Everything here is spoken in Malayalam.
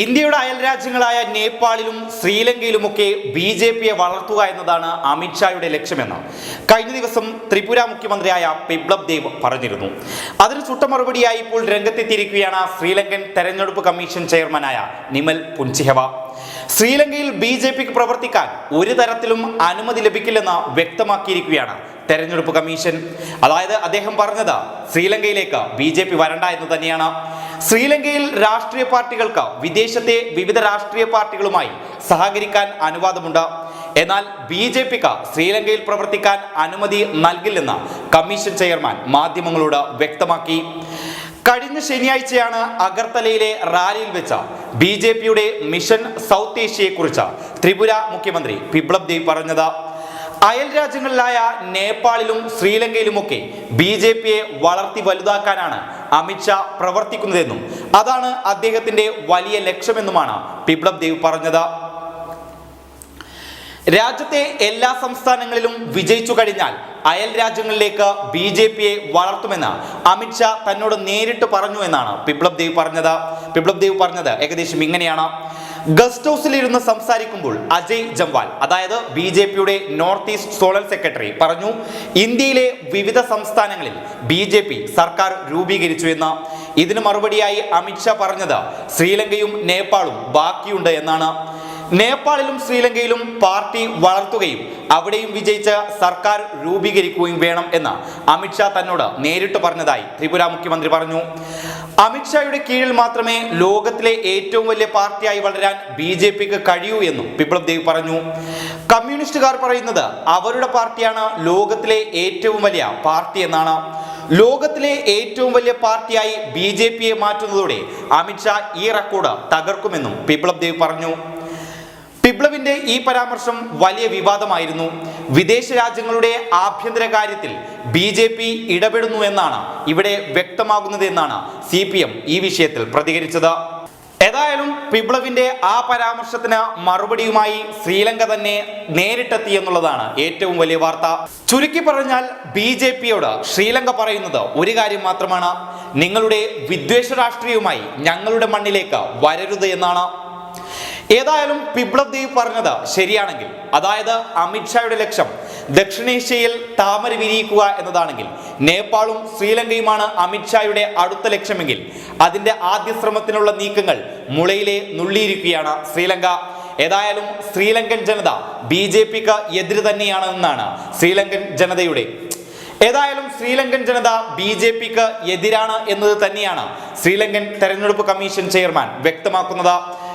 ഇന്ത്യയുടെ അയൽരാജ്യങ്ങളായ നേപ്പാളിലും ശ്രീലങ്കയിലുമൊക്കെ ബി ജെ പിയെ വളർത്തുക എന്നതാണ് അമിത്ഷായുടെ ലക്ഷ്യമെന്ന് കഴിഞ്ഞ ദിവസം ത്രിപുര മുഖ്യമന്ത്രിയായ ബിപ്ലബ് ദേവ് പറഞ്ഞിരുന്നു. അതിന് ചുട്ട മറുപടിയായി ഇപ്പോൾ രംഗത്തെത്തിയിരിക്കുകയാണ് ശ്രീലങ്കൻ തെരഞ്ഞെടുപ്പ് കമ്മീഷൻ ചെയർമാനായ നിമൽ പുൻചിഹവ ശ്രീലങ്കയിൽ ബി ജെ പിക്ക് പ്രവർത്തിക്കാൻ ഒരു തരത്തിലും അനുമതി ലഭിക്കില്ലെന്ന് വ്യക്തമാക്കിയിരിക്കുകയാണ് തെരഞ്ഞെടുപ്പ് കമ്മീഷൻ. അതായത് അദ്ദേഹം പറഞ്ഞത് ശ്രീലങ്കയിലേക്ക് ബി ജെ പി വരണ്ട എന്ന് തന്നെയാണ്. ശ്രീലങ്കയിൽ രാഷ്ട്രീയ പാർട്ടികൾക്ക് വിദേശത്തെ വിവിധ രാഷ്ട്രീയ പാർട്ടികളുമായി സഹകരിക്കാൻ അനുവാദമുണ്ട്. എന്നാൽ ബി ജെ പിക്ക് ശ്രീലങ്കയിൽ പ്രവർത്തിക്കാൻ അനുമതി നൽകില്ലെന്ന് കമ്മീഷൻ ചെയർമാൻ മാധ്യമങ്ങളോട് വ്യക്തമാക്കി. കഴിഞ്ഞ ശനിയാഴ്ചയാണ് അഗർത്തലയിലെ റാലിയിൽ വെച്ച ബി ജെ പിയുടെ മിഷൻ സൗത്ത് ഏഷ്യയെക്കുറിച്ച് ത്രിപുര മുഖ്യമന്ത്രി ബിപ്ലബ് ദേവ് പറഞ്ഞത്. അയൽ രാജ്യങ്ങളിലായ നേപ്പാളിലും ശ്രീലങ്കയിലുമൊക്കെ ബി ജെ പിയെ വളർത്തി വലുതാക്കാനാണ് അമിത്ഷാ പ്രവർത്തിക്കുന്നതെന്നും അതാണ് അദ്ദേഹത്തിന്റെ വലിയ ലക്ഷ്യമെന്നുമാണ് പിപ്ലബ് ദേവ് പറഞ്ഞത്. രാജ്യത്തെ എല്ലാ സംസ്ഥാനങ്ങളിലും വിജയിച്ചു കഴിഞ്ഞാൽ അയൽ രാജ്യങ്ങളിലേക്ക് ബി ജെ പിയെ വളർത്തുമെന്ന് അമിത്ഷാ തന്നോട് നേരിട്ട് പറഞ്ഞു എന്നാണ് പിപ്ലബ് ദേവ് പറഞ്ഞത്. പിപ്ലബ് ദേവ് പറഞ്ഞത് ഏകദേശം ഇങ്ങനെയാണ്. ഗസ്റ്റ് ഹൗസിൽ ഇരുന്ന് സംസാരിക്കുമ്പോൾ അജയ് ജംവാൽ അതായത് ബി ജെ പിയുടെ നോർത്ത് ഈസ്റ്റ് സോണൽ സെക്രട്ടറി പറഞ്ഞു ഇന്ത്യയിലെ വിവിധ സംസ്ഥാനങ്ങളിൽ ബി ജെ പി സർക്കാർ രൂപീകരിച്ചു എന്ന്. ഇതിന് മറുപടിയായി അമിത്ഷാ പറഞ്ഞത് ശ്രീലങ്കയും നേപ്പാളും ബാക്കിയുണ്ട് എന്നാണ്. നേപ്പാളിലും ശ്രീലങ്കയിലും പാർട്ടി വളർത്തുകയും അവിടെയും വിജയിച്ച് സർക്കാർ രൂപീകരിക്കുകയും വേണം എന്ന് അമിത്ഷാ തന്നോട് നേരിട്ട് പറഞ്ഞതായി ത്രിപുര മുഖ്യമന്ത്രി പറഞ്ഞു. അമിത്ഷായുടെ കീഴിൽ മാത്രമേ ലോകത്തിലെ ഏറ്റവും വലിയ പാർട്ടിയായി വളരാൻ ബി ജെ പിക്ക് കഴിയൂ എന്നും ബിപ്ലബ് ദേവ് പറഞ്ഞു. കമ്മ്യൂണിസ്റ്റുകാർ പറയുന്നത് അവരുടെ പാർട്ടിയാണ് ലോകത്തിലെ ഏറ്റവും വലിയ പാർട്ടി എന്നാണ്. ലോകത്തിലെ ഏറ്റവും വലിയ പാർട്ടിയായി ബി ജെ പിയെ മാറ്റുന്നതോടെ അമിത്ഷാ ഈ റെക്കോർഡ് തകർക്കുമെന്നും ബിപ്ലബ് ദേവ് പറഞ്ഞു. ബിപ്ലബിന്റെ ഈ പരാമർശം വലിയ വിവാദമായിരുന്നു. വിദേശ രാജ്യങ്ങളുടെ ആഭ്യന്തര കാര്യത്തിൽ ബി ജെ പി ഇടപെടുന്നു എന്നാണ് ഇവിടെ വ്യക്തമാകുന്നത് എന്നാണ് സി പി എം ഈ വിഷയത്തിൽ പ്രതികരിച്ചത്. ഏതായാലും പിബ്ലവിന്റെ ആ പരാമർശത്തിന് മറുപടിയുമായി ശ്രീലങ്ക തന്നെ നേരിട്ടെത്തി എന്നുള്ളതാണ് ഏറ്റവും വലിയ വാർത്ത. ചുരുക്കി പറഞ്ഞാൽ ബി ജെ പിയോട് ശ്രീലങ്ക പറയുന്നത് ഒരു കാര്യം മാത്രമാണ്. നിങ്ങളുടെ വിദ്വേഷ രാഷ്ട്രീയവുമായി ഞങ്ങളുടെ മണ്ണിലേക്ക് വരരുത് എന്നാണ്. ഏതായാലും ബിപ്ലബ് ദേവ് പറഞ്ഞത് ശരിയാണെങ്കിൽ അതായത് അമിത്ഷായുടെ ലക്ഷ്യം ദക്ഷിണേഷ്യയിൽ താമര വിരിയിക്കുക എന്നതാണെങ്കിൽ നേപ്പാളും ശ്രീലങ്കയുമാണ് അമിത്ഷായുടെ അടുത്ത ലക്ഷ്യമെങ്കിൽ അതിന്റെ ആദ്യ ശ്രമത്തിനുള്ള നീക്കങ്ങൾ മുളയിലെ നുള്ളിയിരിക്കുകയാണ് ശ്രീലങ്ക. ഏതായാലും ശ്രീലങ്കൻ ജനത ബി ജെ പിക്ക് എതിര് തന്നെയാണെന്നാണ് ശ്രീലങ്കൻ ജനതയുടെ. ഏതായാലും ശ്രീലങ്കൻ ജനത ബി ജെ പിക്ക് എതിരാണ് എന്നത് തന്നെയാണ് ശ്രീലങ്കൻ തെരഞ്ഞെടുപ്പ് കമ്മീഷൻ ചെയർമാൻ വ്യക്തമാക്കുന്നത്.